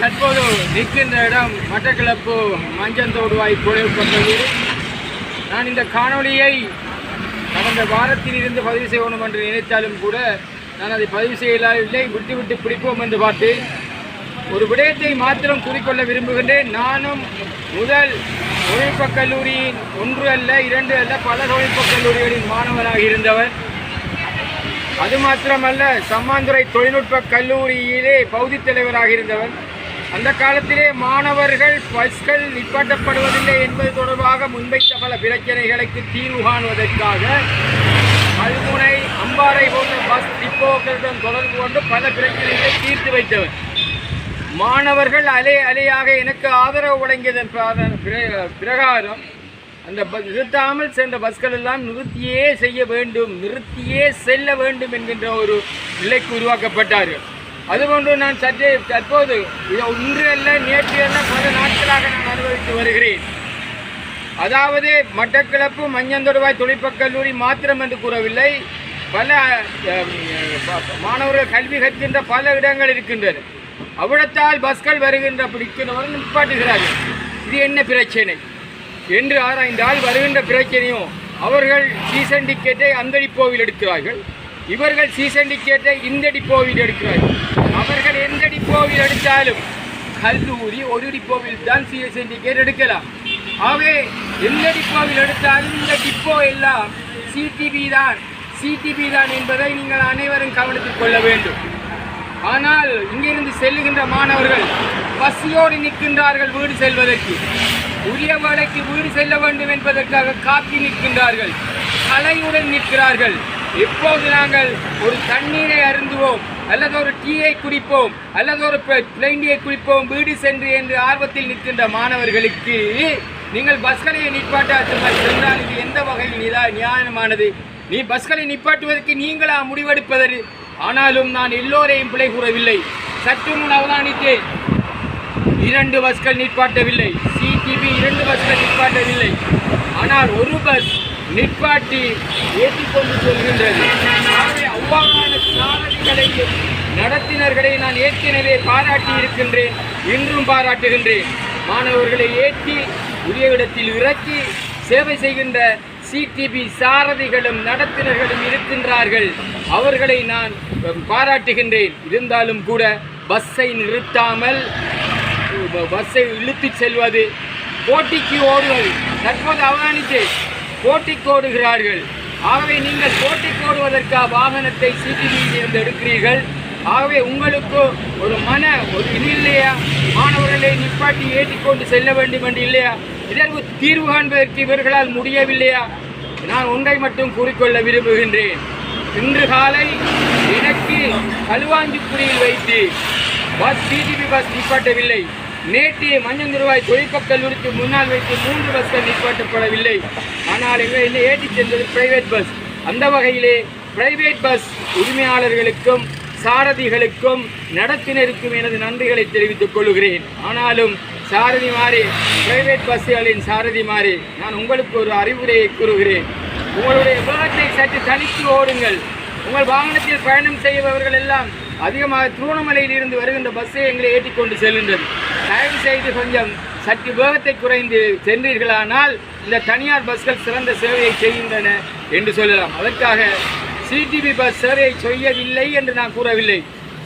தற்போது நிற்கின்ற இடம் மட்டக்கிழப்பு மஞ்சந்தோடுவாய் தொழில்நுட்ப கல்லூரி நான் இந்த காணொளியை கடந்த வாரத்தில் இருந்து பதிவு செய்யணும் என்று நினைத்தாலும் கூட நான் அதை பதிவு செய்யலாவில்லை விட்டு விட்டு பிடிப்போம் என்று பார்த்தேன் ஒரு விடயத்தை மாத்திரம் கூறிக்கொள்ள விரும்புகின்றேன். நானும் முதல் தொழில்நுட்பக் கல்லூரியின் ஒன்று அல்ல இரண்டு அல்ல பல தொழில்நுட்பக் கல்லூரிகளின் மாணவனாக இருந்தவர். அது மாத்திரமல்ல சம்மாந்துறை தொழில்நுட்ப கல்லூரியிலே பகுதி தலைவராக இருந்தவர். அந்த காலத்திலே மாணவர்கள் பஸ்கள் நிப்பாட்டப்படுவதில்லை என்பது தொடர்பாக முன்வைத்த பல பிரச்சனைகளுக்கு தீர்வு காணுவதற்காக கல்முனை அம்பாறை போன்ற பஸ் டிப்போக்களுடன் தொடர்பு கொண்டு பல பிரச்சனைகளை தீர்த்து வைத்தவர். மாணவர்கள் அலை அலையாக எனக்கு ஆதரவு வழங்கியதன் பிரகாரம் அந்த பஸ் நிறுத்தாமல் சென்ற பஸ்கள் எல்லாம் நிறுத்தியே செய்ய வேண்டும் நிறுத்தியே செல்ல வேண்டும் என்கின்ற ஒரு நிலைக்கு உருவாக்கப்பட்டார்கள். அதுபோன்று நான் சற்றே தற்போது இது இன்று அல்ல நேற்று அல்ல பல நாட்களாக நான் அனுபவித்து வருகிறேன். அதாவது மட்டக்கிழப்பு மஞ்சந்தொடுவாய் தொழிற்பக் கல்லூரி மாத்திரம் என்று கூறவில்லை பல மாணவர்கள் கல்வி கற்கின்ற பல இடங்கள் இருக்கின்றன. அவ்விடத்தால் பஸ்கள் வருகின்ற பிடிக்கிறவர்கள் நிப்பாட்டுகிறார்கள். இது என்ன பிரச்சனை? என்று ஆராய்ந்தால் வருகின்ற பிரச்சனையும் அவர்கள் சீசன் டிக்கெட்டை அந்த டிப்போவில் எடுக்கிறார்கள். இவர்கள் சீசன் டிக்கெட்டை இந்த டிப்போவில் எடுக்கிறார்கள். அவர்கள் எந்த டிப்போவில் எடுத்தாலும் கல்லூரி ஒரு டிப்போவில் தான் சிஎஸ்என்டிகேட் எடுக்கலாம். ஆகவே எந்த டிப்போவில் எடுத்தாலும் இந்த டிப்போ எல்லாம் சிடிபி தான். சிடிபி தான் என்பதை நீங்கள் அனைவரும் கவனத்தில் கொள்ள வேண்டும். ஆனால் இங்கிருந்து செல்லுகின்ற மாணவர்கள் பசியோடு நிற்கின்றார்கள் வீடு செல்வதற்கு. உரிய வேலைக்கு வீடு செல்ல வேண்டும் என்பதற்காக காத்தி நிற்கின்றார்கள். கலையுடன் நிற்கிறார்கள். எப்போது நாங்கள் ஒரு தண்ணீரை அருந்துவோம். அல்லது ஒரு டீயை குடிப்போம் அல்லது ஒரு பிளைண்டியை குடிப்போம் வீடு சென்று என்று ஆர்வத்தில் நிற்கின்ற மாணவர்களுக்கு நீங்கள் பஸ்களையை நிப்பாட்ட சென்றால் இது எந்த வகையில் நிதா நியாயமானது? நீ பஸ்களை நிப்பாட்டுவதற்கு நீங்களா முடிவெடுப்பதற்கு ஆனாலும் நான் எல்லோரையும் பிழை கூறவில்லை. சற்று முன் அவதானித்தேன். இரண்டு பஸ்கள் நிற்பாட்டவில்லை சிடிபி இரண்டு பஸ்கள் நிற்பாட்டவில்லை ஆனால் ஒரு பஸ் நிற்பாட்டி ஏற்றிக்கொண்டு சொல்கின்றது. அவ்வாறான சாரதிகளையும் நடத்தினர்களை நான் ஏற்கனவே பாராட்டி இருக்கின்றேன் இன்றும் பாராட்டுகின்றேன். மாணவர்களை ஏற்றி உரிய இடத்தில் இறக்கி சேவை செய்கின்ற சிடிபி சாரதிகளும் நடத்தினர்களும் இருக்கின்றார்கள். அவர்களை நான் பாராட்டுகின்றேன். இருந்தாலும் கூட பஸ்ஸை நிறுத்தாமல் பஸ்ஸை இழுத்துச் செல்வது போட்டிக்கு ஓடுவது தற்போது அவதானித்து போட்டிக்கு ஓடுகிறார்கள். ஆகவே நீங்கள் போட்டி போடுவதற்காக வாகனத்தை சிடிவியில் எடுக்கிறீர்கள். ஆகவே உங்களுக்கு ஒரு மன ஒரு இது இல்லையா? மாணவர்களை நிப்பாட்டி ஏற்றிக்கொண்டு செல்ல வேண்டும் என்று இல்லையா? இதற்கு தீர்வு காண்பதற்கு இவர்களால் முடியவில்லையா? நான் ஒன்றை மட்டும் கூறிக்கொள்ள விரும்புகின்றேன். இன்று காலை எனக்கு களுவாஞ்சிக்குடியில் வைத்து பஸ் டிடிபி பஸ் நிப்பாட்டவில்லை. நேற்று மஞ்சந்துருவாய் தொழிற்பக் கல்லூரிக்கு முன்னால் வைத்து மூன்று பஸ்கள் நிப்பாட்டப்படவில்லை. ஆனால் எங்களை என்னை ஏற்றிச் சென்றது பிரைவேட் பஸ் அந்த வகையிலே பிரைவேட் பஸ் உரிமையாளர்களுக்கும் சாரதிகளுக்கும் நடத்தினருக்கும் எனது நன்றிகளை தெரிவித்துக் கொள்கிறேன். ஆனாலும் சாரதி மாறி பிரைவேட் பஸ்களின் சாரதி மாறி நான் உங்களுக்கு ஒரு அறிவுரையை கூறுகிறேன். உங்களுடைய வேகத்தை சற்று தனித்து ஓடுங்கள். உங்கள் வாகனத்தில் பயணம் செய்பவர்கள் எல்லாம் அதிகமாக திருவண்ணாமலையில் இருந்து வருகின்ற பஸ்ஸை எங்களை ஏற்றிக்கொண்டு செல்கின்றது தயவு செய்து கொஞ்சம் சற்று வேகத்தை குறைந்து சென்றீர்களானால் இந்த தனியார் பஸ்கள் சிறந்த சேவையை செய்கின்றன என்று சொல்லலாம். அதற்காக சிடிபி பஸ் சேவையை செய்யவில்லை என்று நான் கூறவில்லை.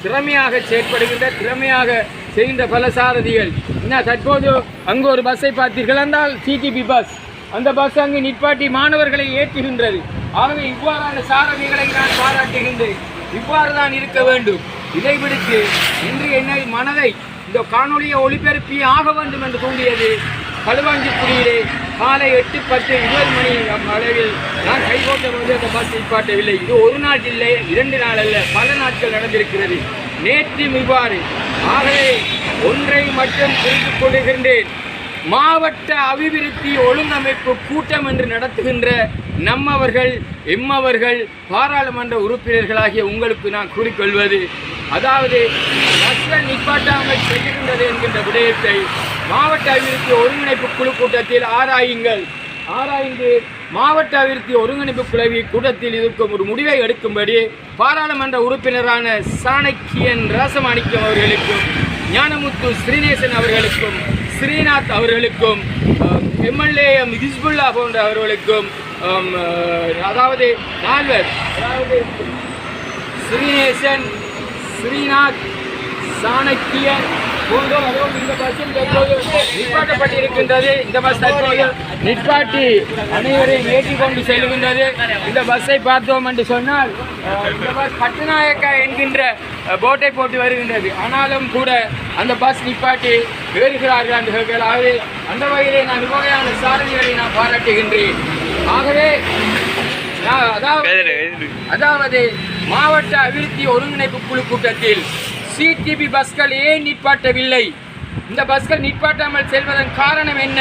திறமையாக செயற்படுகின்ற திறமையாக செய்கின்ற பல சாரதிகள். என்ன தற்போது அங்கு ஒரு பஸ்ஸை பார்த்தீர்கள் என்றால் சிடிபி பஸ். அந்த பஸ் அங்கு நிப்பாட்டி மாணவர்களை ஏற்றுகின்றது. ஆகவே இவ்வாறான சாரதிகளை நான் பாராட்டுகின்றேன். இவ்வாறு தான் இருக்க வேண்டும். இதை விடுத்து இன்று என்னை மனதை இந்த காணொலியை ஒளிபரப்பி ஆக வேண்டும் என்று தூண்டியது. களுவாஞ்சிக்குடியிலே காலை எட்டு பத்து இருபது மணி அளவில் நான் கைகோட்ட போது பார்த்து பஸ் நிப்பாட்டவில்லை இது ஒரு நாள் இல்லை இரண்டு நாள் அல்ல பல நாட்கள் நடந்திருக்கிறது. நேற்று இவ்வாறு. ஆகவே ஒன்றை மட்டும் குறித்துக் கொள்கின்றேன். மாவட்ட அபிவிருத்தி ஒழுங்கமைப்பு கூட்டம் என்று நடத்துகின்ற நம்மவர்கள் எம்மவர்கள் பாராளுமன்ற உறுப்பினர்களாகிய உங்களுக்கு நான் கூறிக்கொள்வது அதாவது பஸ்கள் நிப்பாட்டாமல் செய்கின்றது என்கின்ற விடயத்தை மாவட்ட அபிவிருத்தி ஒருங்கிணைப்பு குழு கூட்டத்தில் ஆராயுங்கள். ஆராய்ந்து மாவட்ட அபிவிருத்தி ஒருங்கிணைப்பு குழுவி கூட்டத்தில் இருக்கும் ஒரு முடிவை எடுக்கும்படி பாராளுமன்ற உறுப்பினரான சாணக்கியன் ராசமாணிக்கம் அவர்களுக்கும் ஞானமுத்து ஸ்ரீநேசன் அவர்களுக்கும் ஸ்ரீநாத் அவர்களுக்கும் எம்எல்ஏ ஹிஸ்புல்லா போன்ற அவர்களுக்கும் அதாவது நால்வர் அதாவது ஸ்ரீநேசன் ஸ்ரீநாத் சாணக்கியன் நிற்பாட்டப்பட்டிருக்கின்றது இந்த பஸ் தற்போது நிற்பாட்டி அனைவரையும் ஏற்றிக் கொண்டு செல்கின்றது. இந்த பஸ்ஸை பார்த்தோம் என்று சொன்னால் இந்த பஸ் கட்டுநாயக்கா என்கின்ற போட்டை போட்டு வருகின்றது. ஆனாலும் கூட அந்த பஸ் நிப்பாட்டி ஏறுகிறார்கள் என்று. ஆகவே அந்த வகையிலே நான் இவ்வகையான சாரதிகளை நான் பாராட்டுகின்றேன். ஆகவே அதாவது அதாவது மாவட்ட அபிவிருத்தி ஒருங்கிணைப்பு குழு கூட்டத்தில் சிடிபி பஸ்கள் ஏன் நிற்பாட்டவில்லை இந்த பஸ்கள் நிற்பாட்டாமல் செல்வதன் காரணம் என்ன?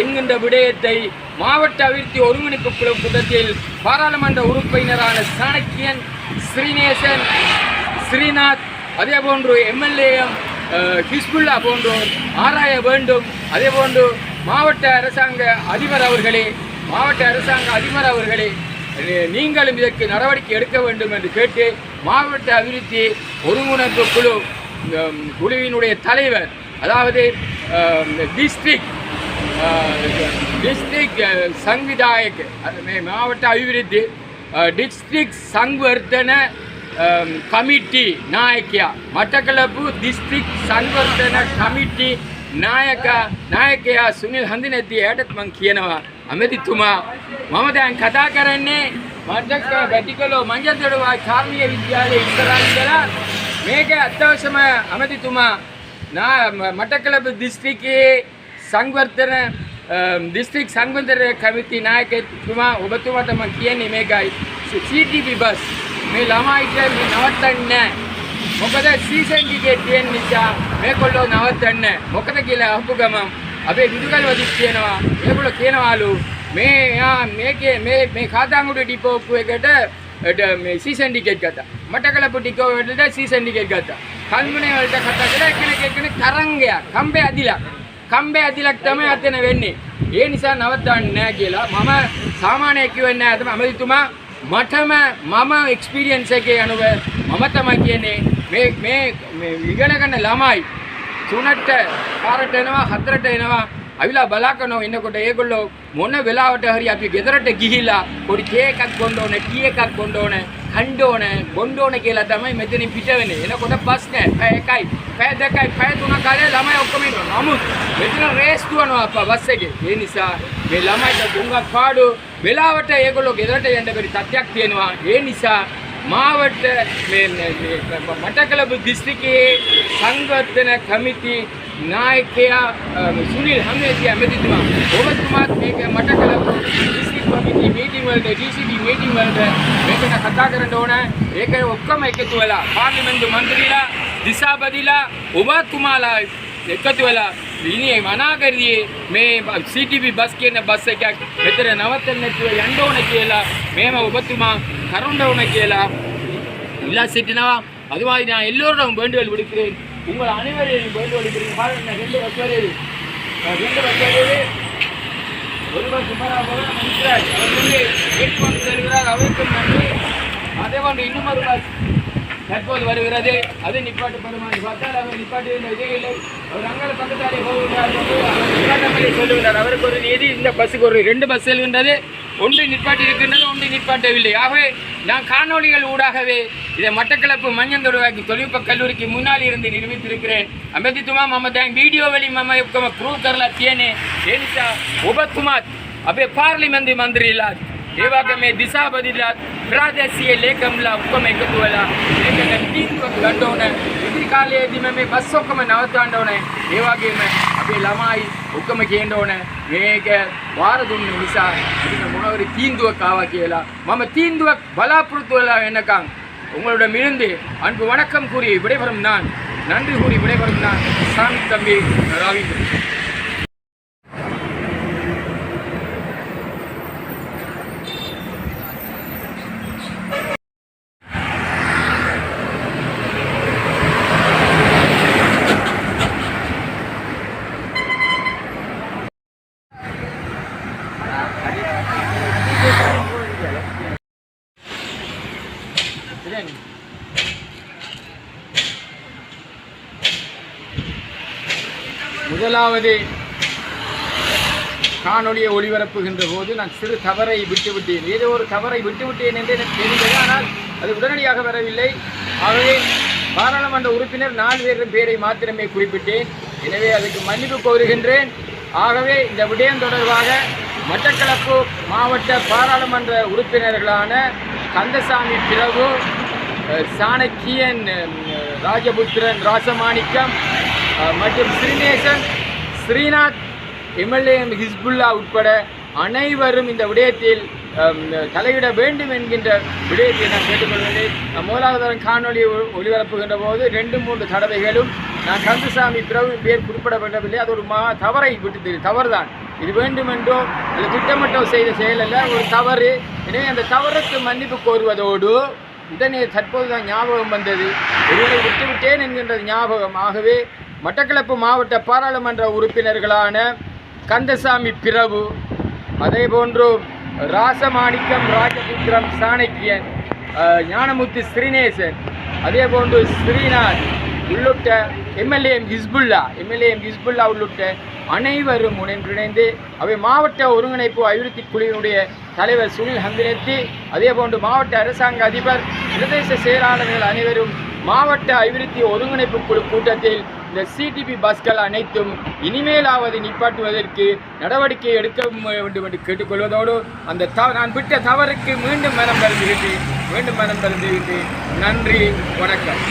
என்கின்ற விடயத்தை மாவட்ட அபிவிருத்தி ஒருங்கிணைப்பு குழு கூட்டத்தில் பாராளுமன்ற உறுப்பினரான சாணக்கியன் ஸ்ரீநேசன் ஸ்ரீநாத் அதே போன்று எம்எல்ஏஎம் ஹிஸ்புல்லா போன்றோர் ஆராய வேண்டும். அதே போன்று மாவட்ட அரசாங்க அதிபர் அவர்களே மாவட்ட அரசாங்க அதிபர் அவர்களே நீங்களும் இதற்கு நடவடிக்கை எடுக்க வேண்டும் என்று கேட்டு மாவட்ட அபிவிருத்தி ஒருங்கிணைப்பு குழு குழுவினுடைய தலைவர் அதாவது டிஸ்ட்ரிக் டிஸ்ட்ரிக் சங்விதாயக் மாவட்ட அபிவிருத்தி டிஸ்ட்ரிக் சங்வர்த்தன கமிட்டி நாயக்கியா மட்டக்களப்பு டிஸ்ட்ரிக் சங்வர்த்தன கமிட்டி நாயக்கா ನಾಯಕಿಯ சுனில் ಹಂದಿನತ್ತಿ ಏಟತ್ ಮಂಗ್ ಏನವ ඇමතිතුමා මම දැන් කතා කරන්නේ මඩක් වැටිකලෝ මංජන්දඩවා කාර්මික විද්‍යාලයේ ඉස්සරහින් කරා මේක අත්‍යවශ්‍යම ඇමතිතුමා නා මඩකලබ දිස්ත්‍රික්කයේ සංවර්ධන දිස්ත්‍රික් සංවර්ධන කමිටු නායකතුමා ඔබතුමාට මම කියන්නේ මේකයි. CCTV bus. මේ ළමයිට මේ නවත්තන්නේ මොකද සීසන් ටිකේ තියෙන නිසා මේකොල්ලෝ නවත්තන්නේ මොකද කියලා අහපු ගමන් අපේ විදුකල් වදික් කියනවා ඒගොල්ලෝ කියනවාලු මේ යා මේකේ මේ මේ කාතාංගුඩ ඩිපෝප්පු එකට එට මේ සීසන් ටිකට් ගත්තා. මට කළපු ටිකෝ වලට සීසන් ටිකට් ගත්තා. කල්මුනේ වලට කතා කළා එක්කෙනෙක් එක්කෙනෙක් තරංගයක් කම්බේ ඇදිලා කම්බේ ඇදිලක් තමයි අතන වෙන්නේ. ඒ නිසා නවත්තන්නේ නැහැ කියලා මම සාමාන්‍ය කිව්වෙන්නේ නැහැ තමයි අමරිතුමා මටම මම එක්ස්පීරියන්ස් එකේ අනුව මම තමයි කියන්නේ මේ මේ මේ ඉගෙන ගන්න ළමයි තුනට පාරට එනවා හතරට එනවා. අවිලා බලා කරනවා එනකොට ඒගොල්ලෝ මොන වෙලාවට හරි අපි ගෙදරට ගිහිලා පොඩි කේ එකක් බොන්න ඕනේ ටී එකක් බොන්න ඕනේ කන්න ඕනේ බොන්න ඕනේ කියලා තමයි මෙතනින් පිට වෙන්නේ එනකොට බස් නෑ පැය එකයි පැය දෙකයි පැය තුනක් කාලේ ළමයි ඔක්කොම ඉන්නවා. නමුත් මෙතන රේස් දුවනවා අප්පා බස් එකේ. ඒ නිසා මේ ළමයිට දුංගක් පාඩු. වෙලාවට ඒගොල්ලෝ ගෙදරට යන්න බැරි තත්යක් තියෙනවා. ඒ නිසා மாவட்ட மட்டக்களப்பு டிஸ்ட்ரிக்கு சங்கத்தின கமிட்டி நாயக்கையா சுனில் ஹமேசியா மெதித்துமா ஓவத்குமார் மேக மட்டக்களப்பு ಡಿಸ್ಟ್ರಿಕ್ಟ್ ಕಮಿಟಿ ಮೀಟಿಂಗ್ ಅಲ್ಲದೆ ಡಿ ಸಿ ಟಿ ಮೀಟಿಂಗ್ ಅಲ್ಲದೆ ಬೇಕನ ಕಥಾಕರಣೋಣ ಏಕೆ ಒಕ್ಕಮ ಎಕ್ಕೆತ್ತುವಲ್ಲ ಪಾರ್ಲಿಮೆಂಟ್ ಮಂತ್ರಿಲ ದಿಸಾ ಬದಿಲ ಉಮಾತ್ ಕುಮಾರ್ එකතු වෙලා ඉනි මනාකරියේ මේ CTV බස් කියන බස් එකක් මෙතන නවත්තන්න නැතුව යන්න ඕන කියලා මේම ඔබතුමා කරුණ ඕන කියලා இல்லா சிட்டினவா அதுவாக நான் எல்லோரிடம் வேண்டுகோள் விடுக்கிறேன் உங்கள் அனைவரையும் வேண்டுகோள் விடுக்கிறேன் பாருங்க ரெண்டு பஸ் வருது அஹ் ரெண்டு பஸ் வருது ஒரு பஸ் சுமாராக நிற்கிறார் அவர் வந்து ஏற்பாடு செல்கிறார் அவருக்கும் நன்றி அதே போன்று இன்னும் ஒரு பஸ் தற்போது வருகிறது. அது நிப்பாட்டு பெருமான் பார்த்தால் அவர் நிப்பாட்டுகின்ற இது இல்லை அவர் அங்கால பக்கத்தாலே போகின்றார். அவர் நிப்பாட்டமலை சொல்லுகிறார் அவருக்கு ஒரு நீதி இந்த பஸ்ஸுக்கு ஒரு ரெண்டு பஸ் செல்கின்றது. ஒன்று நிற்பாட்டி இருக்கின்றது ஒன்று நிற்பாட்டவில்லை ஆகவே நான் காணொலிகள் ஊடாகவே இதை மட்டக்களப்பு மஞ்சந்தொடுவாக்கி தொழில்நுட்ப கல்லூரிக்கு முன்னால் இருந்து நிரூபித்திருக்கிறேன். அம்பேதித்துமா மமதாங் வீடியோ வழி மம ப்ரூவ் கரலா தியனே ஏனிசா உபகுமார் அப்படியே பார்லிமெண்ட் மந்திரி இல்லாது ඒ වගේ මේ දිසාපතිලාත් ප්‍රාදේශීය ලේකම්ලා ඔක්කොම එකතු වෙලා මේකට තීන්දුවක් ගන්න ඕන ඉදිරි කාලයේදීම මේ බස් ඔක්කොම නවත්තන්න ඕන ඒ වගේම අපේ ළමයි ඔක්කොම කියන්න ඕන මේක වාර දුන්න නිසා අපිට මොනවරි තීන්දුවක් ආවා කියලා මම තීන්දුවක් බලාපොරොත්තු වෙලා එනකම් உங்களிடமிருந்து அன்பு வணக்கம் கூறி விடைபெறும் நான் நன்றி கூறி விடைபெறும் நான் சாமி தம்பி ராவிந்திரன் முதலாவது காணொலியை ஒளிபரப்புகின்ற போது நான் சிறு தவறை விட்டுவிட்டேன். ஏதோ ஒரு தவறை விட்டுவிட்டேன் என்று எனக்கு தெரிந்தது. ஆனால் அது உடனடியாக வரவில்லை. ஆகவே பாராளுமன்ற உறுப்பினர் நாலு பேரின் பேரை மாத்திரமே குறிப்பிட்டேன். எனவே அதுக்கு மன்னிப்பு கோருகின்றேன். ஆகவே இந்த விடயம் தொடர்பாக மட்டக்களப்பு மாவட்ட பாராளுமன்ற உறுப்பினர்களான கந்தசாமி பிரபு சாணக்கியன் ராஜபுத்திரன் ராசமாணிக்கம் மற்றும் ஸ்ரீநேசன் ஸ்ரீநாத் எம்எல்ஏ ஹிஸ்புல்லா உட்பட அனைவரும் இந்த விடயத்தில் தலையிட வேண்டும் என்கின்ற விடயத்தை நான் கேட்டுக்கொள்கிறேன். நான் காணொலி ஒளிபரப்புகின்ற போது ரெண்டு மூன்று தடவைகளும் நான் கந்தசாமி பிரபு பேர் குறிப்பிடப்படவில்லை. அது ஒரு மா தவறை விட்டு தவறுதான். இது வேண்டுமென்றோ இல்லை திட்டமிட்டோ செய்த செயல் அல்ல ஒரு தவறு. எனவே அந்த தவறுக்கு மன்னிப்பு கோருவதோடு உடனே தற்போது தான் ஞாபகம் வந்தது. ஒருவரை விட்டுவிட்டேன் என்கின்ற ஞாபகம். ஆகவே மட்டக்களப்பு மாவட்ட பாராளுமன்ற உறுப்பினர்களான கந்தசாமி பிரபு அதே போன்று ராசமாணிக்கம் ராஜபுத்திரம் சாணக்கியன் ஞானமூர்த்தி ஞானமுத்து ஸ்ரீநேசன் அதே போன்று ஸ்ரீநாத் உள்ளிட்ட எம்எல்ஏஎம் ஹிஸ்புல்லா எம்எல்ஏஎம் ஹிஸ்புல்லா உள்ளிட்ட அனைவரும் ஒன்றிணைந்து அவை மாவட்ட ஒருங்கிணைப்பு அபிவிருத்தி குழுவினுடைய தலைவர் சுனில் ஹந்தினத்தி அதே போன்று மாவட்ட அரசாங்க அதிபர் பிரதேச செயலாளர்கள் அனைவரும் மாவட்ட அபிவிருத்தி ஒருங்கிணைப்பு குழு கூட்டத்தில் இந்த சிடிபி பஸ்கள் அனைத்தும் இனிமேலாவது நிப்பாட்டுவதற்கு நடவடிக்கை எடுக்க வேண்டும் என்று கேட்டுக்கொள்வதோடு அந்த தவ நான் விட்ட தவறுக்கு மீண்டும் மனம் தருந்துகிட்டு மீண்டும் மனம் தருந்துகிட்டு நன்றி வணக்கம்.